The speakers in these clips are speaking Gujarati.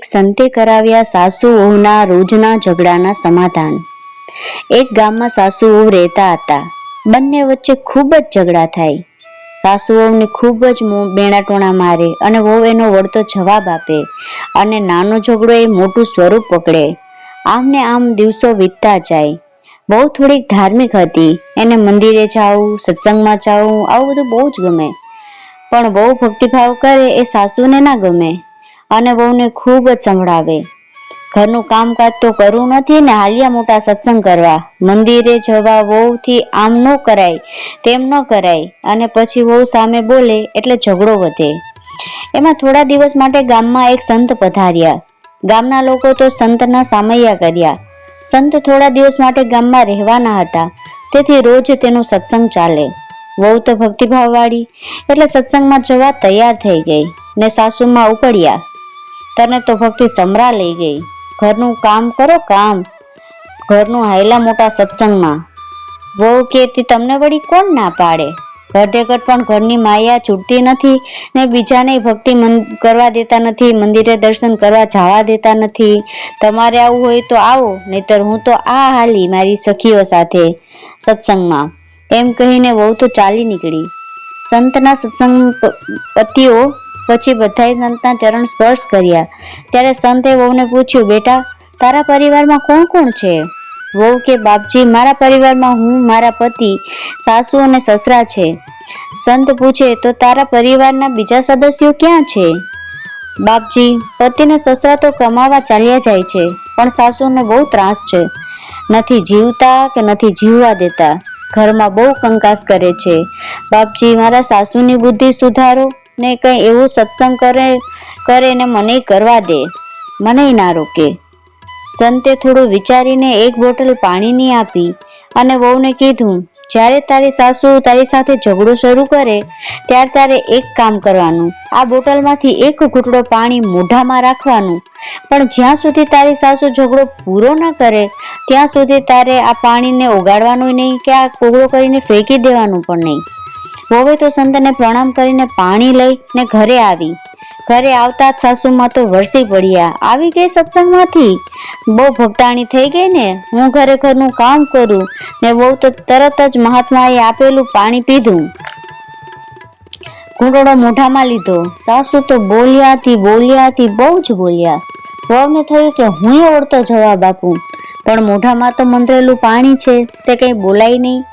સંતે કરાવ્યા સાસુ વહુના રોજના ઝઘડાના સમાધાન. એક ગામમાં સાસુ વહુ રહેતા હતા. બંને વચ્ચે ખૂબ જ ઝઘડા થાય. સાસુ વહુને ખૂબ જ બેણાટોણા મારે અને વહુ એનો વળતો જવાબ આપે અને નાનો ઝઘડો એ મોટું સ્વરૂપ પકડે. આમ ને આમ દિવસો વીતતા જાય. બહુ થોડીક ધાર્મિક હતી. એને મંદિરે જાવું સત્સંગમાં જાવું આવું બધું બહુ જ ગમે. પણ બહુ ભક્તિભાવ કરે એ સાસુને ના ગમે. અને વહુને ખૂબ જ સંભળાવે. ઘરનું કામકાજ તો કરવું નથી ને હાલિયા મોટા સત્સંગ કરવા. મંદિરે જવા વહુથી આમ ન કરાય, તેમ ન કરાય. અને પછી વહુ સામે બોલે, એટલે ઝઘડો વધે. એમાં થોડા દિવસ માટે ગામમાં એક સંત પધાર્યા. ગામના લોકો તો સંતના સામૈયા કર્યા. સંત થોડા દિવસ માટે ગામમાં રહેવાના હતા. તેથી રોજ તેનો સત્સંગ ચાલે. વહુ તો ભક્તિભાવવાળી એટલે સત્સંગમાં જવા તૈયાર થઈ ગઈ ને સાસુમાં ઉપડ્યા. તને તો ભક્તિ સમરા લઈ ગઈ. ઘરનું કામ કરો કામ. ઘરનું હાયલા મોટા સત્સંગમાં. વહુ કેતી તમને વળી કોણ ના પાડે? ઘરડેઘર પણ ઘરની માયા છૂટતી નથી ને બીજાને ભક્તિ કરવા દેતા નથી, મંદિરે દર્શન કરવા જવા દેતા નથી. તમારે આવું હોય તો આવો, નહીતર હું તો આ હાલી મારી સખીઓ સાથે સત્સંગમાં. એમ કહીને વહુ તો ચાલી નીકળી. સંતના સત્સંગ પતિઓ પછી બધાએ સંતના ચરણ સ્પર્શ કર્યા. ત્યારે સંતે વહુને પૂછ્યું, બેટા, તારા પરિવારમાં કોણ કોણ છે? વહુ કે, બાપજી, મારા પરિવારમાં હું, મારા પતિ, સાસુ અને સસરા છે. સંત પૂછે, તો તારા પરિવારના બીજા સદસ્યો ક્યાં છે? બાપજી, પતિ ને સસરા તો કમાવા ચાલ્યા જાય છે, પણ સાસુને બહુ ત્રાસ છે. નથી જીવતા કે નથી જીવવા દેતા. ઘરમાં બહુ કંકાસ કરે છે. બાપજી, મારા સાસુની બુદ્ધિ સુધારો ને કઈ એવું સત્સંગ કરે કરે ને મને કરવા દે. મને ના રોકે. સંતે થોડું વિચારીને એક બોટલ પાણીની આપી અને વહુને કીધું, જ્યારે તારી સાસુ તારી સાથે ઝઘડો શરૂ કરે, ત્યારે તારે એક કામ કરવાનું. આ બોટલમાંથી એક ઘૂંટડો પાણી મોઢામાં રાખવાનું. પણ જ્યાં સુધી તારી સાસુ ઝઘડો પૂરો ન કરે, ત્યાં સુધી તારે આ પાણીને ઓગાળવાનું નહીં કે આ કોગળો કરીને ફેંકી દેવાનું પણ નહીં. વહુએ તો સંતને પ્રણામ કરીને પાણી લઈને ઘરે આવી. ઘરે આવતા જ સાસુમાં તો વરસી પડ્યા. આવી ગઈ સત્સંગમાંથી? બહુ ભક્તાણી થઈ ગઈ ને? હું ઘરે ઘરનું કામ કરું ને બહુ તો તરત જ મહાત્માએ આપેલું પાણી પીધું. ઘૂંટડો મોઢામાં લીધો. સાસુ તો બોલ્યાથી બોલ્યાથી બહુ જ બોલ્યા. વહુને થયું કે હું ઓળતો જવાબ આપું. પણ મોઢામાં તો મંતરેલું પાણી છે, તે કંઈ બોલાય નહીં.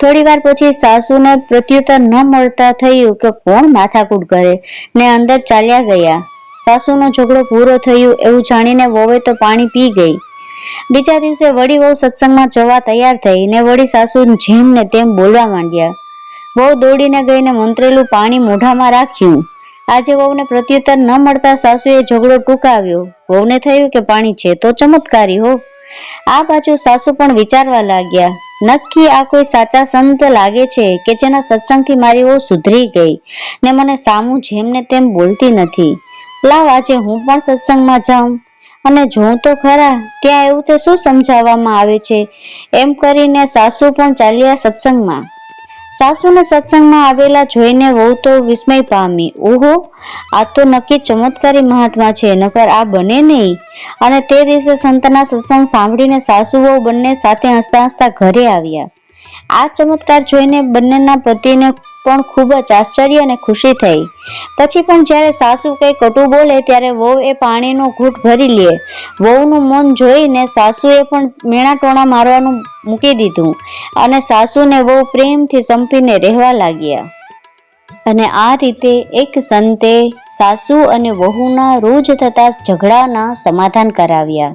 થોડી વાર પછી સાસુને પ્રત્યુત્તર ન મળતા થયું કે કોણ માથાકૂટ કરે, ને અંદર ચાલ્યા ગયા. સાસુનો ઝઘડો પૂરો થયો એવું જાણીને વોવે તો પાણી પી ગઈ. બીજા દિવસે વળી વહુ સત્સંગમાં જવા તૈયાર થઈ ને વળી સાસુ જેમ ને તેમ બોલવા માંડ્યા. વહુ દોડીને ગઈને મંત્રેલું પાણી મોઢામાં રાખ્યું. આજે વહુને પ્રત્યુત્તર ન મળતા સાસુએ ઝઘડો ટૂંકાવ્યો. વહુને થયું કે પાણી છે તો ચમત્કારી હો. આ બાજુ સાસુ પણ વિચારવા લાગ્યા. નક્કી આ કોઈ સાચા સંત લાગે છે કે જેના સત્સંગથી મારી ઓ સુધરી ગઈ? ને મને સામું જેમ ને તેમ બોલતી નથી. લાવ આજે હું પણ સત્સંગમાં જાઉં. અને જોઉં તો ખરા, ત્યાં એવું તે શું સમજાવવામાં આવે છે? એમ કરીને સાસુ પણ ચાલ્યા સત્સંગમાં. સાસુને સત્સંગમાં આવેલા જોઈને વહુ તો વિસ્મય પામી. ઓહો, આ તો નક્કી ચમત્કારી મહાત્મા છે, નકર આ બને નહીં. અને તે દિવસે સંતના સત્સંગ સાંભળીને સાસુ વહુ બંને સાથે હસતા હસતા ઘરે આવ્યા. આ ચમત્કાર જોઈને બંનેના પતિને પણ ખૂબ જ આશ્ચર્ય અને ખુશી થઈ. પછી પણ જ્યારે સાસુ કંઈ કટુ બોલે ત્યારે વહુ એ પાણીનો ઘૂંટ ભરી લે. વહુનું મન જોઈને સાસુએ પણ મેણા ટોણા મારવાનું મૂકી દીધું અને સાસુને વહુ પ્રેમથી સંપીને રહેવા લાગ્યા. અને આ રીતે એક સંતે સાસુ અને વહુના રોજ થતા ઝઘડાના સમાધાન કરાવ્યા.